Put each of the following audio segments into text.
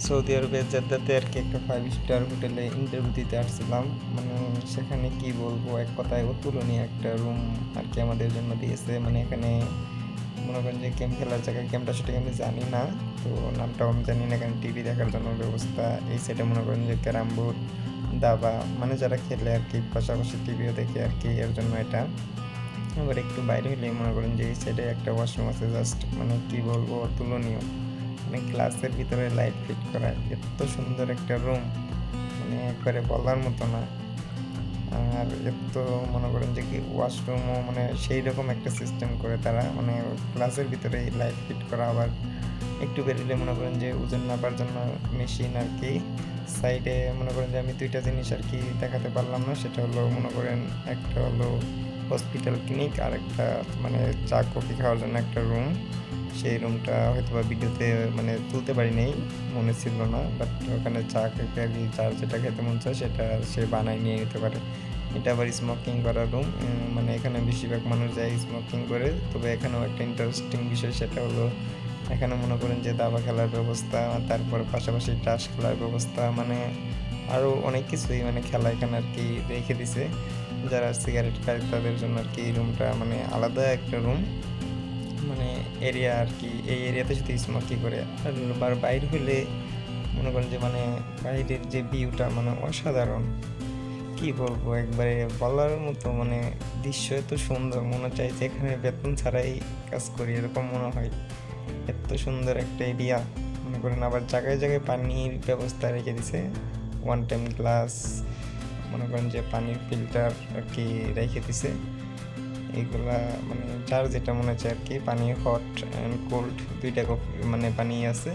Saudi আরবের জেদ্দাতে আর কি একটা ফাইভ স্টার হোটেলে ইন্টারভিউ দিতে আসছিলাম। মানে সেখানে কি বলব, এক কথায় অতুলনীয় একটা রুম আর কি আমাদের জন্য দিয়েছে। মানে এখানে মনে করেন যে গেম খেলার জায়গায় গেমটা সেটা আমি জানি না। তো নামটাও আমি জানি না, এখানে টিভি দেখার জন্য ব্যবস্থা। এই সাইডে মনে করেন যে ক্যারাম বোর্ড, দাবা মানে যারা খেলে আর কি পাশাপাশি টিভিও দেখে আর কি এর জন্য এটা। আবার একটু বাইরে হলে মনে করেন যে এই সাইডে একটা ওয়াশরুম আছে জাস্ট মানে কি বলব, অতুলনীয়। মানে ক্লাসের ভিতরে লাইট ফিট করা এত সুন্দর একটা রুম মানে একবারে বলার মতো না। আর এত মনে করেন যে কি ওয়াশরুমও মানে সেই রকম একটা সিস্টেম করে তারা মানে ক্লাসের ভিতরে লাইট ফিট করা আবার একটু বেরোলে মনে করেন যে ওজন নাপার জন্য মেশিন আর কি। সাইডে মনে করেন যে আমি দুইটা জিনিস আর কি দেখাতে পারলাম না, সেটা হলো মনে করেন একটা হলো হসপিটাল ক্লিনিক আর একটা মানে চা, কফি খাওয়ার জন্য একটা রুম সেই রুমটা হয়তো বা ভিডিওতে মানে তুলতে পারি নাই মনে ছিল না বাট ওখানে চা খেতে আর কি যার যেটা খেতে মন চায় সেটা সে বানায় নিয়ে নিতে পারে। এটা আবার স্মোকিং করার রুম মানে এখানে বেশিরভাগ মানুষ যায় স্মোকিং করে। তবে এখানেও একটা ইন্টারেস্টিং বিষয়, সেটা হলো এখানে মনে করেন যে দাবা খেলার ব্যবস্থা, তারপর পাশাপাশি টাস খেলার ব্যবস্থা মানে আরও অনেক কিছুই মানে খেলা এখানে আর কি রেখে দিছে। যারা সিগারেট খায়, তাদের জন্য আর কি এই রুমটা মানে আলাদা একটা রুম মানে এরিয়া আর কি, এই এরিয়াতে শুধু স্মোকি করে। আর বাইরে হলে মনে করেন যে মানে বাইরের যে ভিউটা মানে অসাধারণ। কি বলব, একবারে বলার মতো মানে দৃশ্য এত সুন্দর। মনে চাই যে এখানে বেতন ছাড়াই কাজ করি, এরকম মনে হয়। এত সুন্দর একটা এরিয়া মনে করেন আবার জায়গায় জায়গায় পানির ব্যবস্থা রেখে দিছে। ওয়ান টাইম গ্লাস মনে করেন যে পানির ফিল্টার আর কি রেখে দিছে। এইগুলা মানে যার যেটা মনে হচ্ছে আর কি পানি হট অ্যান্ড কোল্ড দুইটা মানে পানি আছে।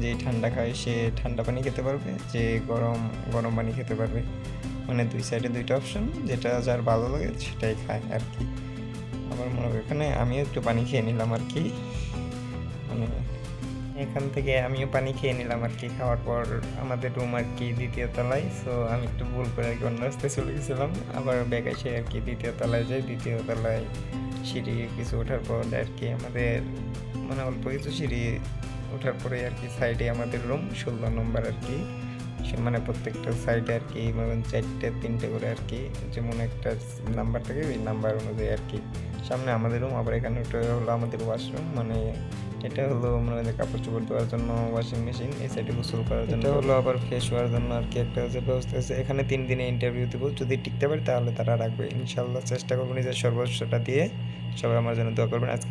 যে ঠান্ডা খায় সে ঠান্ডা পানি খেতে পারবে, যে গরম গরম পানি খেতে পারবে। মানে দুই সাইডে দুইটা অপশন যেটা যার ভালো লাগে সেটাই খায় আর কি আমার মনে হয় এখানে আমিও একটু পানি খেয়ে নিলাম আর কি মানে এখান থেকে আমিও পানি খেয়ে নিলাম আর কি। খাওয়ার পর আমাদের রুম আর কি দ্বিতীয় তলায় সো আমি একটু ভুল করে আর কি অন্য রাস্তায় চলে গেছিলাম। আবার ব্যাগ এসে আর কি দ্বিতীয় তলায় যাই, দ্বিতীয় তলায় সিঁড়ি কিছু ওঠার পর আর কি আমাদের মানে অল্প কিছু সিঁড়ি ওঠার পরে আর কি সাইডে আমাদের রুম ষোলো নম্বর আর কি। সে মানে প্রত্যেকটা সাইডে আর কি চারটে, তিনটে করে আর কি যেমন একটা নাম্বার থাকে, ওই নাম্বার অনুযায়ী আর কি। সামনে আমাদের রুম আবার এখানে ওটা হলো আমাদের ওয়াশরুম মানে এটা হলো মানে যে কাপড় চোপড় ধোয়ার জন্য ওয়াশিং মেশিন এই সাইডে গোসল করার জন্য। এটা হলো আবার ফ্রেশ হওয়ার জন্য আর কি একটা যে ব্যবস্থা আছে। এখানে তিন দিনে ইন্টারভিউ দেবো। যদি টিকতে পারে তাহলে তারা রাখবে। ইনশাল্লাহ চেষ্টা করব নিজের সর্বোচ্চটা দিয়ে সবাই আমার জন্য দোয়া করবেন। আজকে